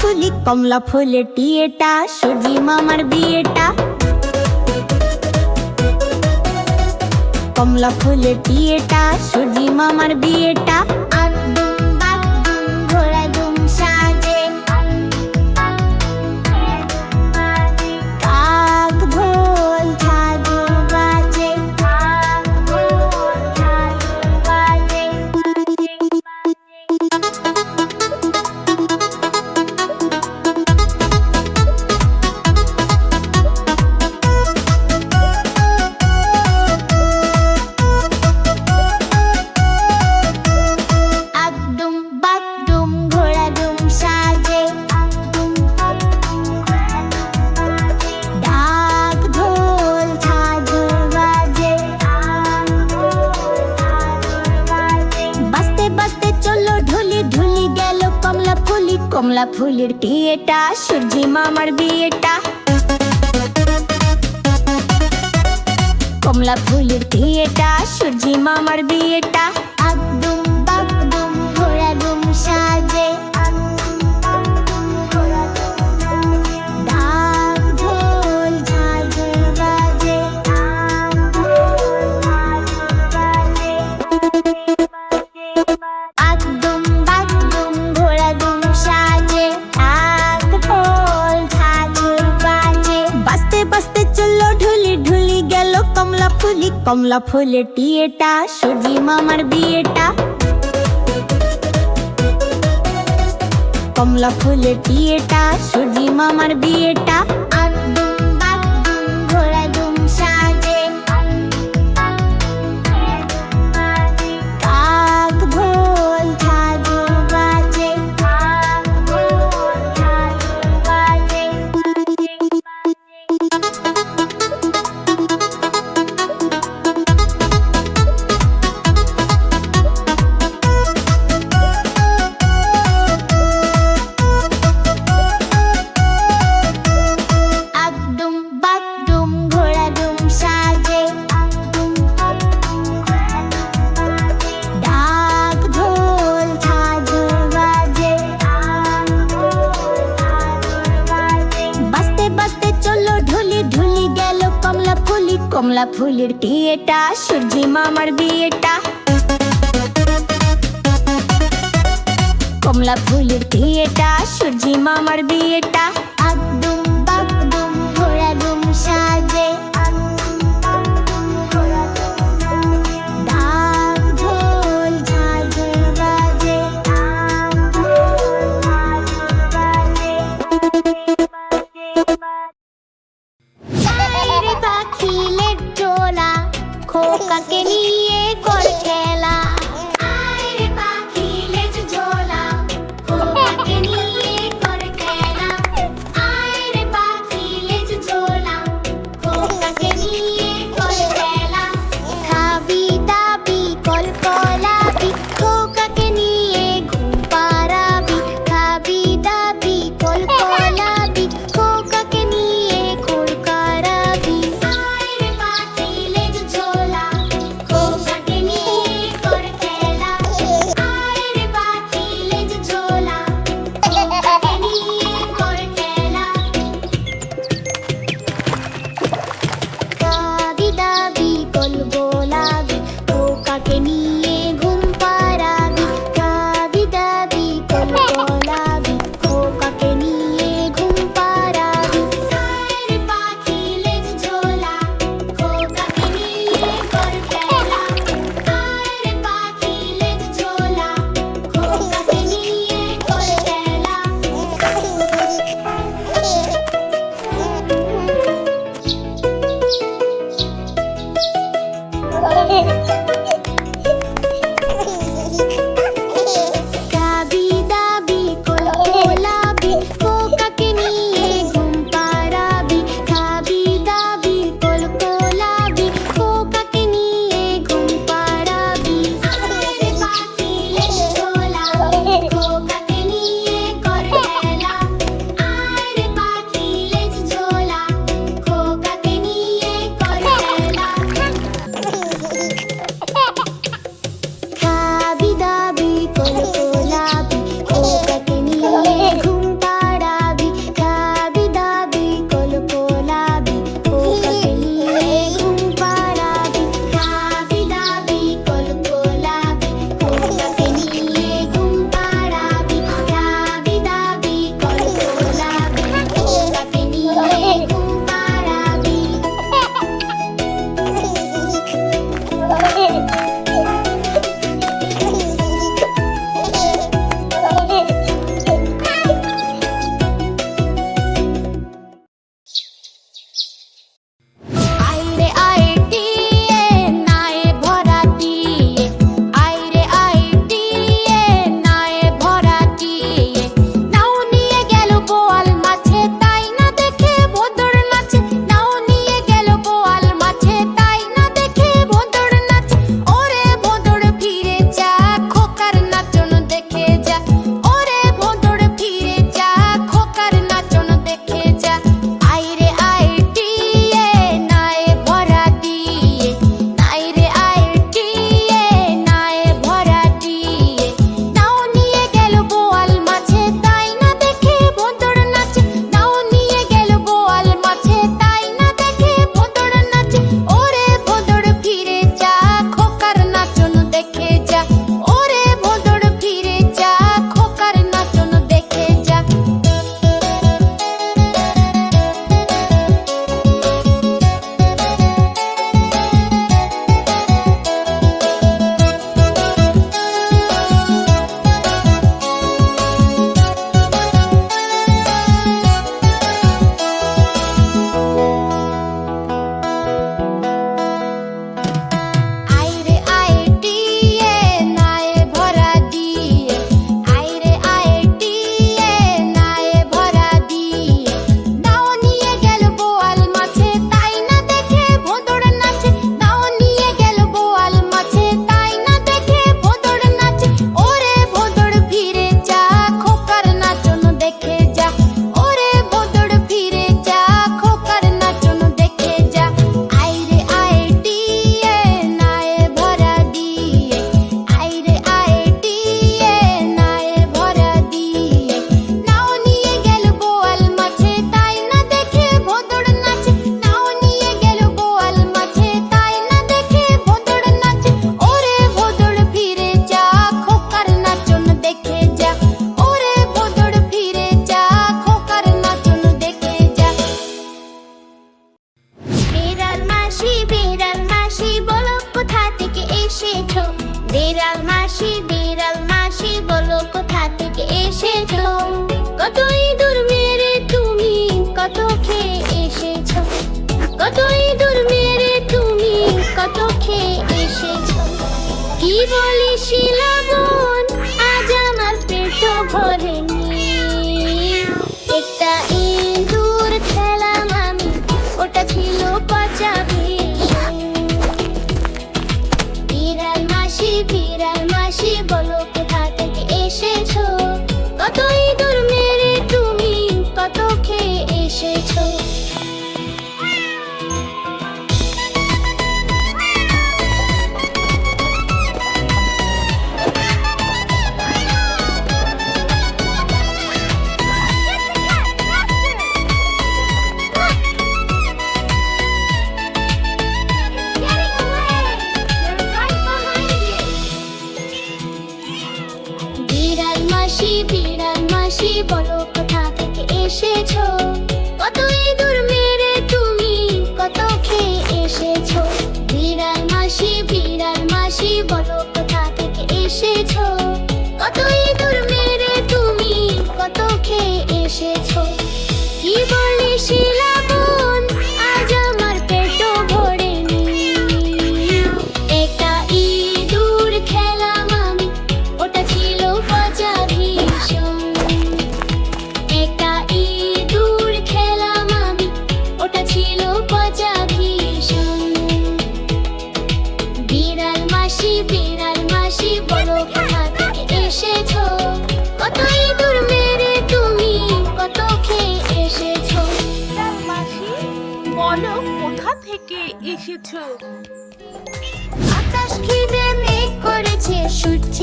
তুলি কমলা ফুলে টিয়েটা সুজি মামার বিয়েটা। কমলা ফুলে টিয়েটা সুজি মামার বিয়েটা। গাঁদা ফুলের টিয়েটা সূর্যি মামার বিয়েটা। কমলা ফুলের টিয়েটা সূর্যি মামার বিয়েটা। কমলা ফুলের টিয়েটা সুজি মামার বিয়েটা। কমলা ফুলের টিয়েটা সুজি মামার বিয়েটা। কমলা ফুলের টিয়েটা সূর্যি মামার বিয়েটা কমলা ফুলের টিয়েটা সূর্যি মামার বিয়েটা কাকে নিয়ে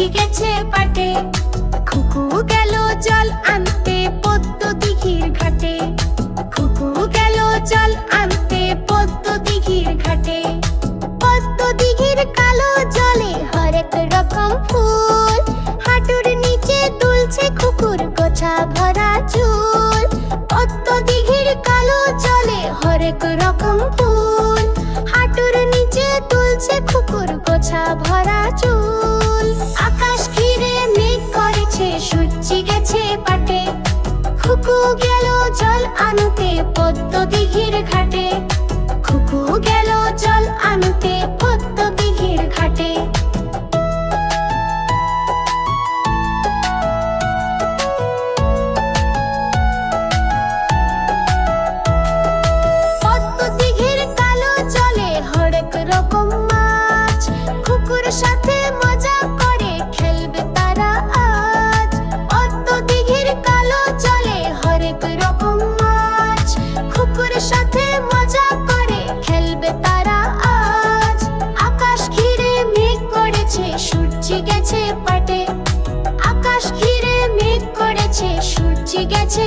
সূর্যি গেছে পাটে। খুকু গেল জল আনতে। গেছে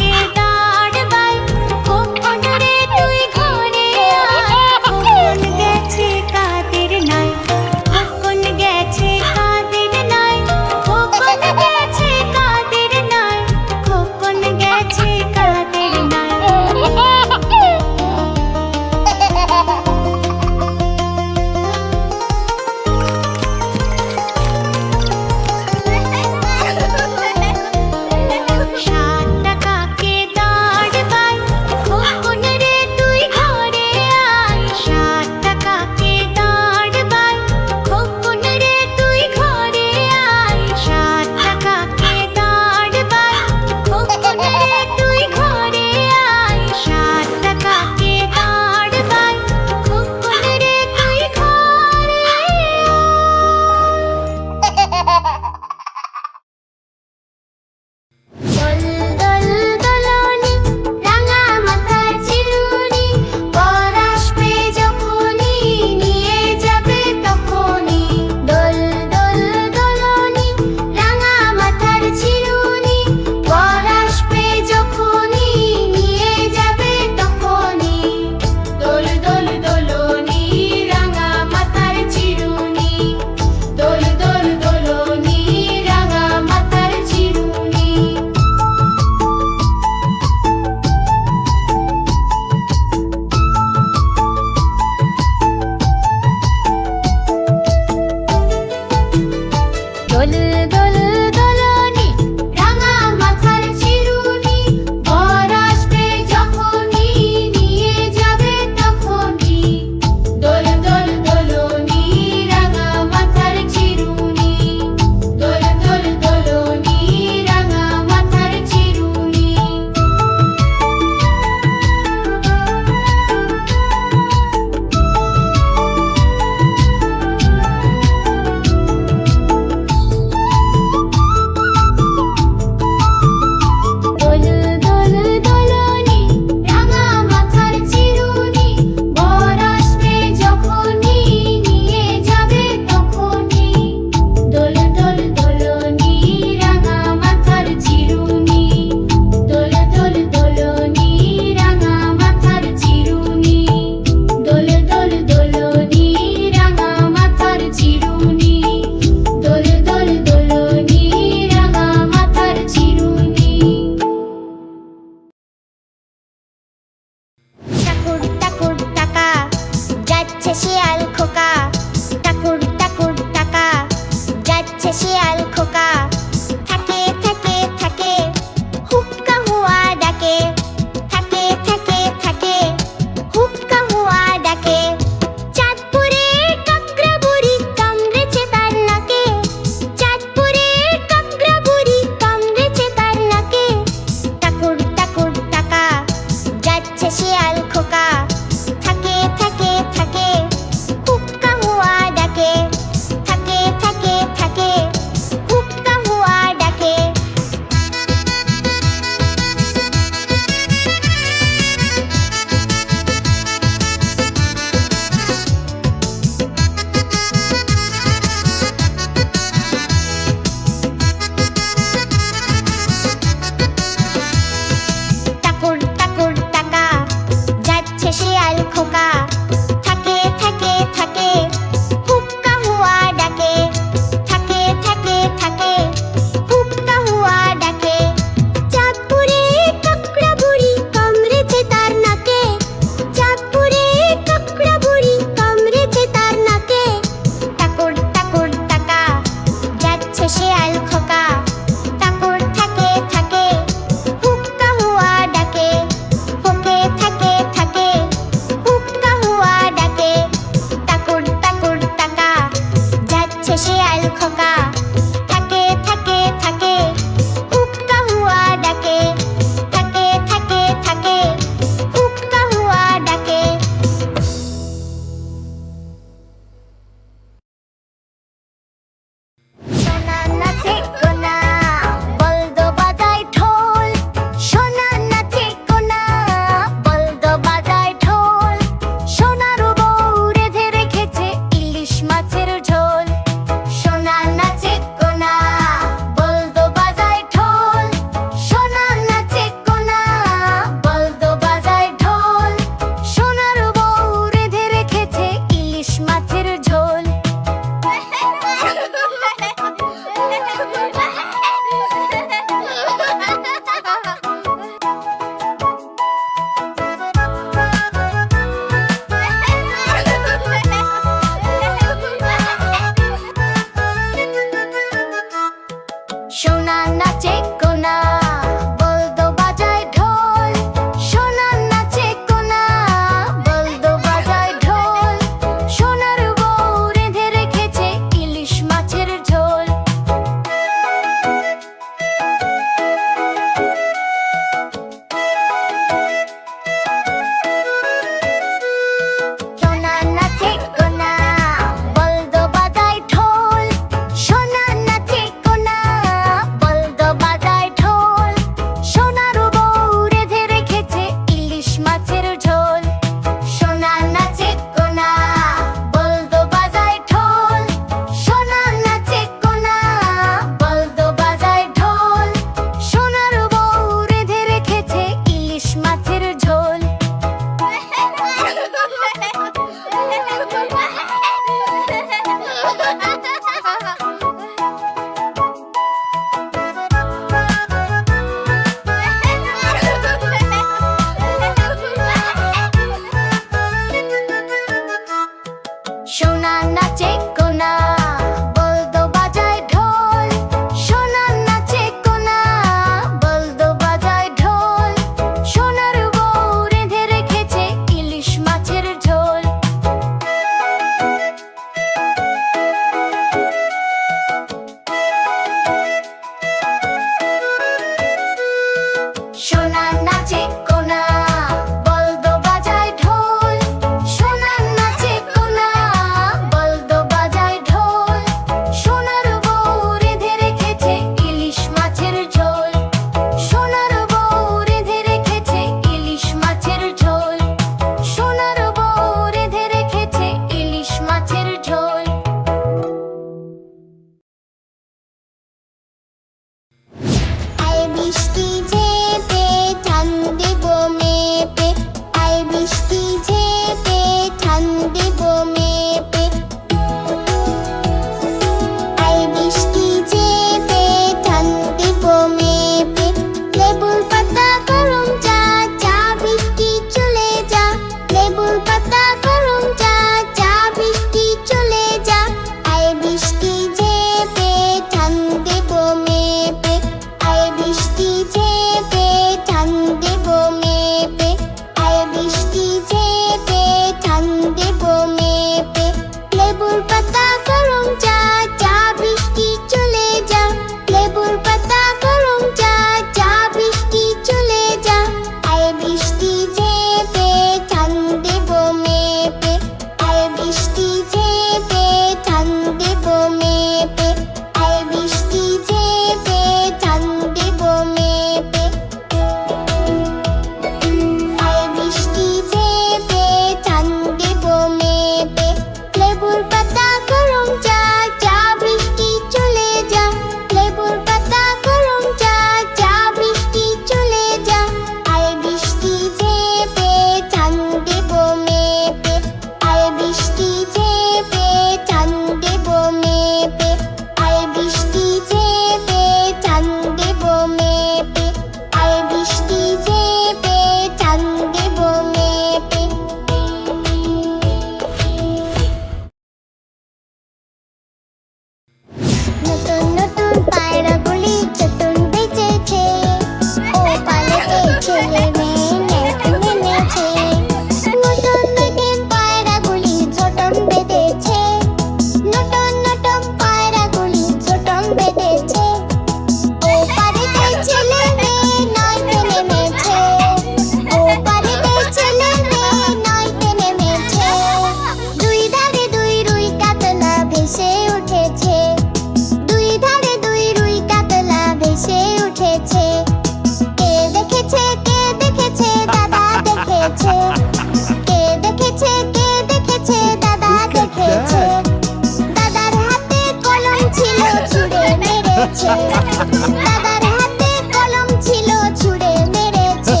দাদার হাতে কলম ছিল ছুড়ে মেরেছে।